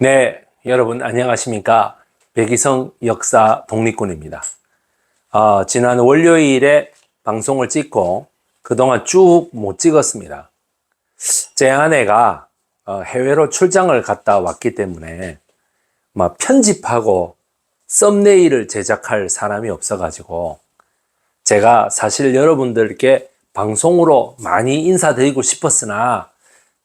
네, 여러분 안녕하십니까? 백이성 역사 독립군입니다. 어, 지난 월요일에 방송을 찍고 그동안 쭉 못 찍었습니다. 제 아내가 어, 해외로 출장을 갔다 왔기 때문에 막 편집하고 썸네일을 제작할 사람이 없어가지고 제가 사실 여러분들께 방송으로 많이 인사드리고 싶었으나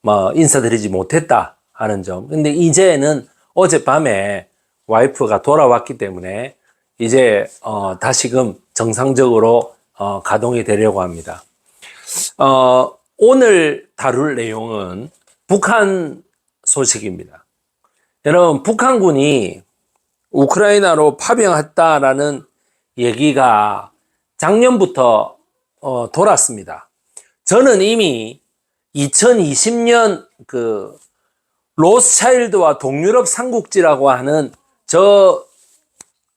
뭐 인사드리지 못했다 하는 점. 근데 이제는 어젯밤에 와이프가 돌아왔기 때문에 이제 어 다시금 정상적으로 어 가동이 되려고 합니다. 어 오늘 다룰 내용은 북한 소식입니다. 여러분 북한군이 우크라이나로 파병했다라는 얘기가 작년부터 어, 돌았습니다. 저는 이미 2020년 그 로스차일드와 동유럽 삼국지라고 하는 저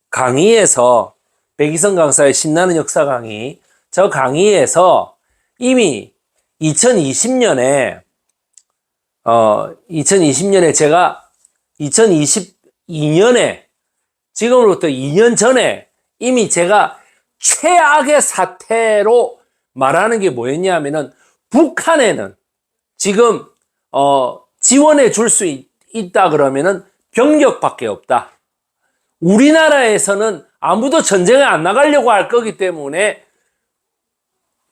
강의에서 백이성 강사의 신나는 역사 강의 저 강의에서 이미 2020년에 어 2020년에 제가 2022년에 지금으로부터 2년 전에 이미 제가 최악의 사태로 말하는 게 뭐였냐면은 북한에는 지금 어 지원해 줄 수 있다 그러면은 병력밖에 없다. 우리나라에서는 아무도 전쟁에 안 나가려고 할 거기 때문에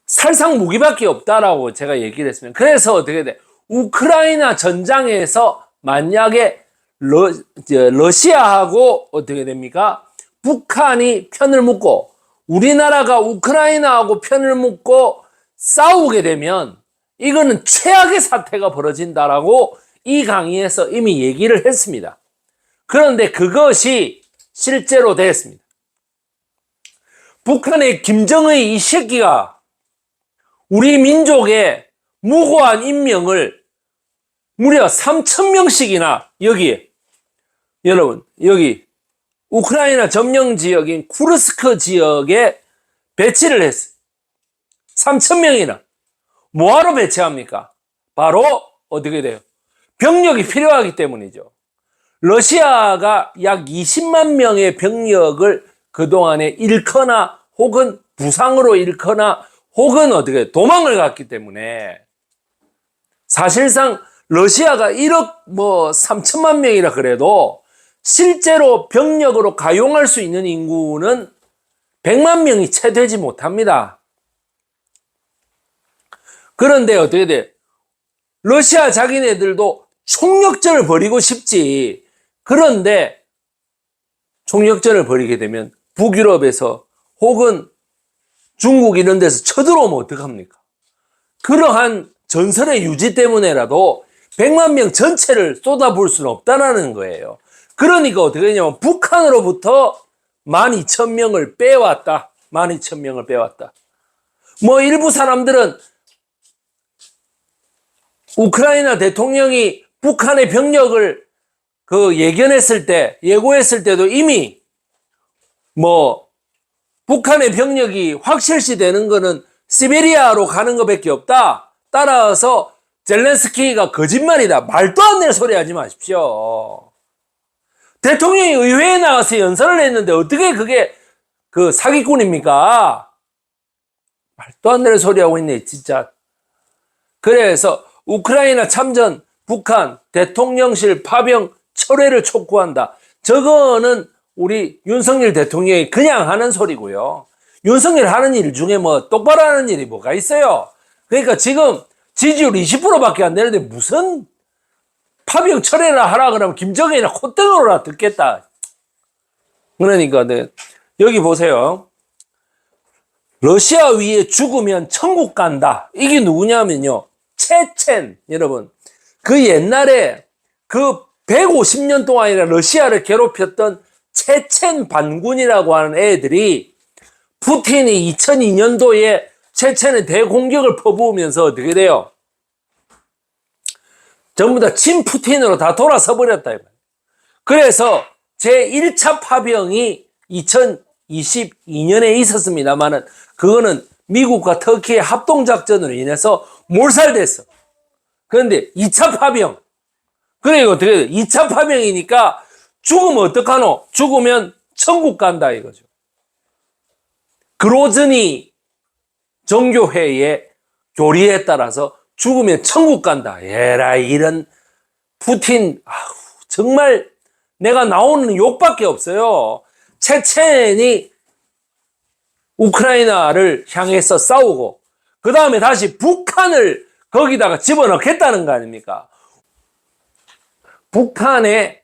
살상 무기밖에 없다라고 제가 얘기를 했습니다. 그래서 어떻게 돼? 우크라이나 전장에서 만약에 러, 저, 러시아하고 어떻게 됩니까? 북한이 편을 묶고 우리나라가 우크라이나하고 편을 묶고 싸우게 되면 이거는 최악의 사태가 벌어진다라고 이 강의에서 이미 얘기를 했습니다. 그런데 그것이 실제로 됐습니다. 북한의 김정의 이 새끼가 우리 민족의 무고한 인명을 무려 3천 명씩이나 여기에 여러분 여기 우크라이나 점령 지역인 쿠르스크 지역에 배치를 했어요. 3천 명이나 뭐하러 배치합니까? 바로 어떻게 돼요? 병력이 필요하기 때문이죠. 러시아가 약 20만 명의 병력을 그동안에 잃거나 혹은 부상으로 잃거나 혹은 어떻게 도망을 갔기 때문에 사실상 러시아가 1억 뭐 3천만 명이라 그래도 실제로 병력으로 가용할 수 있는 인구는 100만 명이 채 되지 못합니다. 그런데 어떻게 돼? 러시아 자기네들도 총력전을 벌이고 싶지. 그런데 총력전을 벌이게 되면 북유럽에서 혹은 중국 이런 데서 쳐들어오면 어떡합니까? 그러한 전선의 유지 때문에라도 100만 명 전체를 쏟아부을 수는 없다라는 거예요. 그러니까 어떻게 되냐면 북한으로부터 12,000명을 빼왔다. 12,000명을 빼왔다. 뭐 일부 사람들은 우크라이나 대통령이 북한의 병력을 그 예견했을 때, 예고했을 때도 이미 뭐 북한의 병력이 확실시 되는 거는 시베리아로 가는 것밖에 없다. 따라서 젤렌스키가 거짓말이다. 말도 안 되는 소리 하지 마십시오. 대통령이 의회에 나가서 연설을 했는데 어떻게 그게 그 사기꾼입니까? 말도 안 되는 소리 하고 있네, 진짜. 그래서 우크라이나 참전 북한 대통령실 파병 철회를 촉구한다. 저거는 우리 윤석열 대통령이 그냥 하는 소리고요. 윤석열 하는 일 중에 뭐 똑바로 하는 일이 뭐가 있어요? 그러니까 지금 지지율 20%밖에 안 되는데 무슨 파병 철회를 하라 그러면 김정은이나 콧등으로나 듣겠다. 그러니까 네. 여기 보세요. 러시아 위에 죽으면 천국 간다. 이게 누구냐면요. 체첸 여러분. 그 옛날에 그 150년 동안이나 러시아를 괴롭혔던 체첸 반군이라고 하는 애들이 푸틴이 2002년도에 체첸에 대공격을 퍼부으면서 어떻게 돼요? 전부 다 친푸틴으로 다 돌아서 버렸다. 그래서 제1차 파병이 2022년에 있었습니다만은 그거는 미국과 터키의 합동작전으로 인해서 몰살됐어. 그런데 2차 파병, 그래, 어떻게 돼? 2차 파병이니까 죽으면 어떡하노? 죽으면 천국 간다 이거죠. 그로즈니 정교회의 교리에 따라서 죽으면 천국 간다. 에라, 이런 푸틴, 아우, 정말 내가 나오는 욕밖에 없어요. 체첸이 우크라이나를 향해서 싸우고, 그 다음에 다시 북한을 거기다가 집어넣겠다는 거 아닙니까? 북한에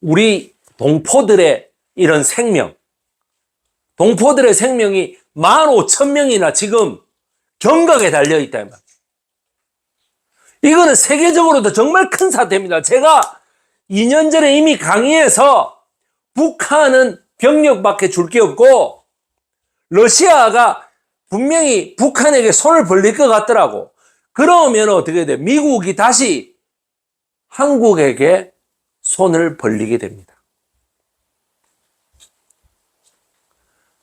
우리 동포들의 이런 생명, 동포들의 생명이 15,000명이나 지금 경각에 달려있다. 이거는 세계적으로도 정말 큰 사태입니다. 제가 2년 전에 이미 강의해서 북한은 병력밖에 줄 게 없고 러시아가 분명히 북한에게 손을 벌릴 것 같더라고. 그러면 어떻게 돼? 미국이 다시 한국에게 손을 벌리게 됩니다.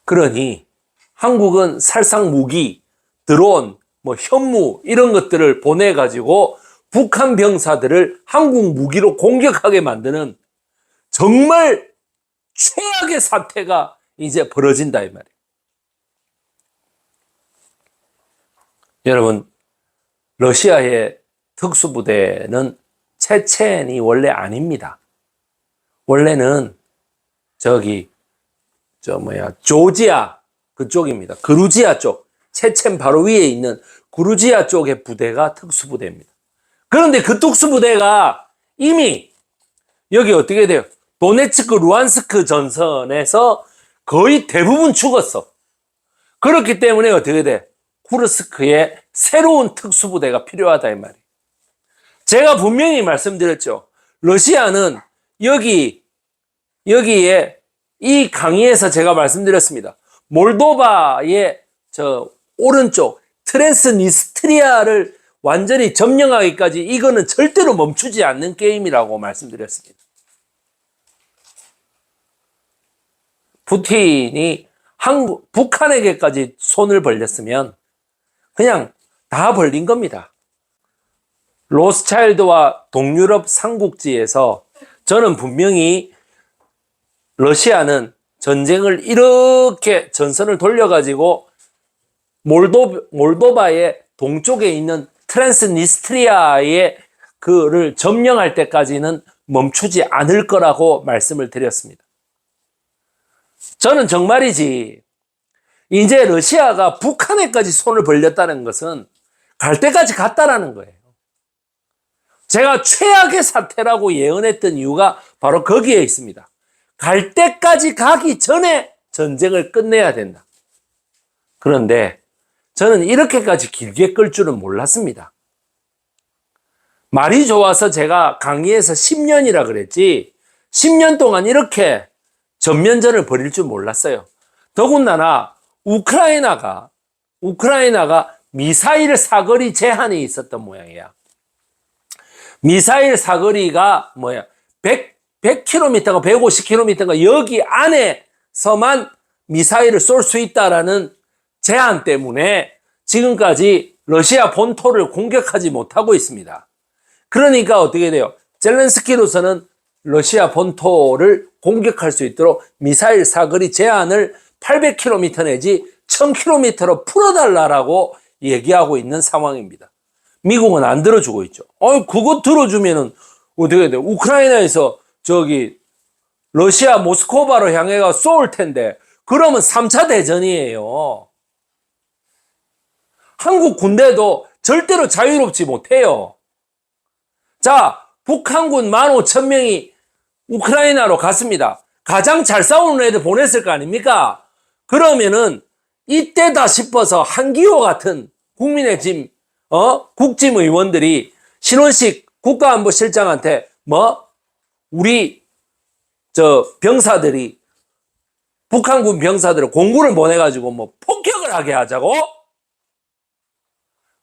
그러니 한국은 살상 무기, 드론, 뭐 현무 이런 것들을 보내 가지고 북한 병사들을 한국 무기로 공격하게 만드는 정말 최악의 사태가 이제 벌어진다 이 말이에요. 여러분 러시아의 특수부대는 체첸이 원래 아닙니다. 원래는 저기 저 뭐야 조지아 그쪽입니다. 그루지아 쪽 체첸 바로 위에 있는 그루지아 쪽의 부대가 특수부대입니다. 그런데 그 특수부대가 이미 여기 어떻게 돼요? 도네츠크 루안스크 전선에서 거의 대부분 죽었어. 그렇기 때문에 어떻게 돼? 쿠르스크에 새로운 특수부대가 필요하다 이 말이에요. 제가 분명히 말씀드렸죠. 러시아는 여기 여기에 이 강의에서 제가 말씀드렸습니다. 몰도바의 저 오른쪽 트랜스니스트리아를 완전히 점령하기까지 이거는 절대로 멈추지 않는 게임이라고 말씀드렸습니다. 푸틴이 한국, 북한에게까지 손을 벌렸으면 그냥 다 벌린 겁니다. 로스차일드와 동유럽 삼국지에서 저는 분명히 러시아는 전쟁을 이렇게 전선을 돌려가지고 몰도, 몰도바의 동쪽에 있는 트랜스니스트리아의 그를 점령할 때까지는 멈추지 않을 거라고 말씀을 드렸습니다. 저는 정말이지, 이제 러시아가 북한에까지 손을 벌렸다는 것은 갈 때까지 갔다라는 거예요. 제가 최악의 사태라고 예언했던 이유가 바로 거기에 있습니다. 갈 때까지 가기 전에 전쟁을 끝내야 된다. 그런데 저는 이렇게까지 길게 끌 줄은 몰랐습니다. 말이 좋아서 제가 강의에서 10년이라 그랬지, 10년 동안 이렇게 전면전을 벌일 줄 몰랐어요. 더군다나, 우크라이나가, 우크라이나가 미사일 사거리 제한이 있었던 모양이야. 미사일 사거리가 뭐야? 100, 100km가 150km가 여기 안에서만 미사일을 쏠 수 있다라는 제한 때문에 지금까지 러시아 본토를 공격하지 못하고 있습니다. 그러니까 어떻게 돼요? 젤렌스키로서는 러시아 본토를 공격할 수 있도록 미사일 사거리 제한을 800km 내지 1000km로 풀어달라고 얘기하고 있는 상황입니다. 미국은 안 들어주고 있죠. 어, 그거 들어주면은 어떻게 돼요? 우크라이나에서 저기 러시아 모스크바로 향해가 쏠 텐데 그러면 3차 대전이에요. 한국 군대도 절대로 자유롭지 못해요. 자, 북한군 15,000명이 우크라이나로 갔습니다. 가장 잘 싸우는 애들 보냈을 거 아닙니까? 그러면은 이때다 싶어서 한기호 같은 국민의 짐, 어? 국짐 의원들이 신원식 국가안보실장한테 뭐? 우리 저 병사들이 북한군 병사들을 공구를 보내가지고 뭐 폭격을 하게 하자고?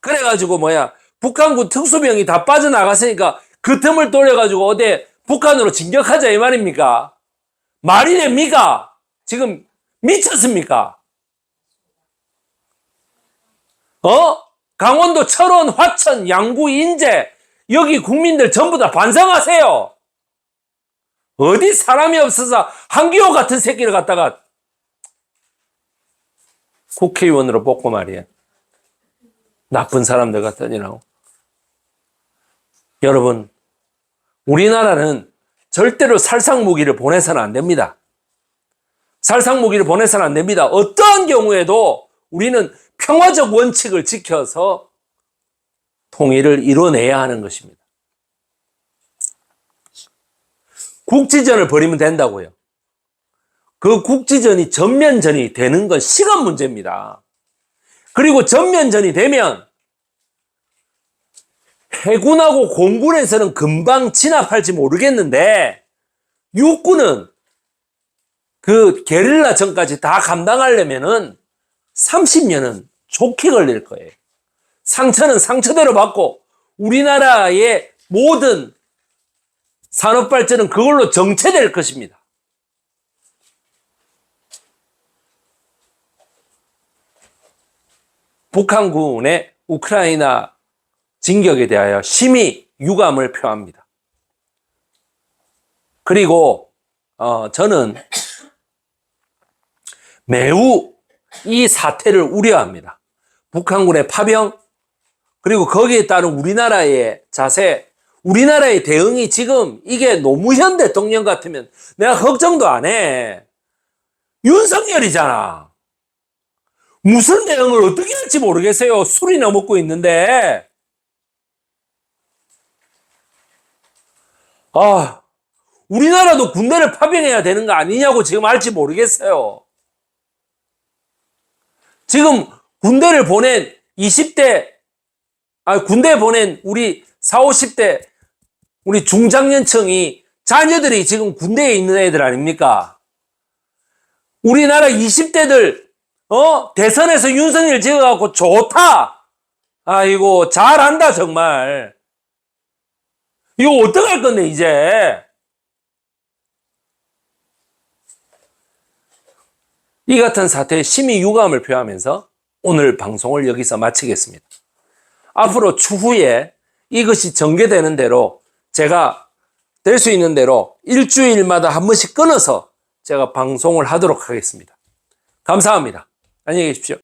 그래가지고 뭐야 북한군 특수병이 다 빠져나갔으니까 그 틈을 돌려가지고 어디 북한으로 진격하자 이 말입니까? 말이 됩니까? 지금 미쳤습니까? 어? 강원도 철원, 화천, 양구, 인제 여기 국민들 전부 다 반성하세요. 어디 사람이 없어서 한기호 같은 새끼를 갖다가 국회의원으로 뽑고 말이야. 나쁜 사람들 같다니라고. 여러분, 우리나라는 절대로 살상 무기를 보내서는 안 됩니다. 살상 무기를 보내서는 안 됩니다. 어떠한 경우에도 우리는 평화적 원칙을 지켜서 통일을 이뤄내야 하는 것입니다. 국지전을 벌이면 된다고요. 그 국지전이 전면전이 되는 건 시간 문제입니다. 그리고 전면전이 되면 해군하고 공군에서는 금방 진압할지 모르겠는데 육군은 그 게릴라전까지 다 감당하려면은 30년은 좋게 걸릴 거예요. 상처는 상처대로 받고 우리나라의 모든 산업 발전은 그걸로 정체될 것입니다. 북한군의 우크라이나 진격에 대하여 심히 유감을 표합니다. 그리고 어, 저는 매우 이 사태를 우려합니다. 북한군의 파병 그리고 거기에 따른 우리나라의 자세, 우리나라의 대응이 지금 이게 노무현 대통령 같으면 내가 걱정도 안 해. 윤석열이잖아. 무슨 대응을 어떻게 할지 모르겠어요. 술이나 먹고 있는데. 아, 우리나라도 군대를 파병해야 되는 거 아니냐고 지금 할지 모르겠어요. 지금 군대를 보낸 20대, 아, 군대 보낸 우리 4, 50대, 우리 중장년층이 자녀들이 지금 군대에 있는 애들 아닙니까? 우리나라 20대들, 어? 대선에서 윤석열 찍어갖고 좋다! 아이고, 잘한다, 정말. 이거 어떡할 건데, 이제? 이 같은 사태에 심히 유감을 표하면서 오늘 방송을 여기서 마치겠습니다. 앞으로 추후에 이것이 전개되는 대로 제가 될 수 있는 대로 일주일마다 한 번씩 끊어서 제가 방송을 하도록 하겠습니다. 감사합니다. 안녕히 계십시오.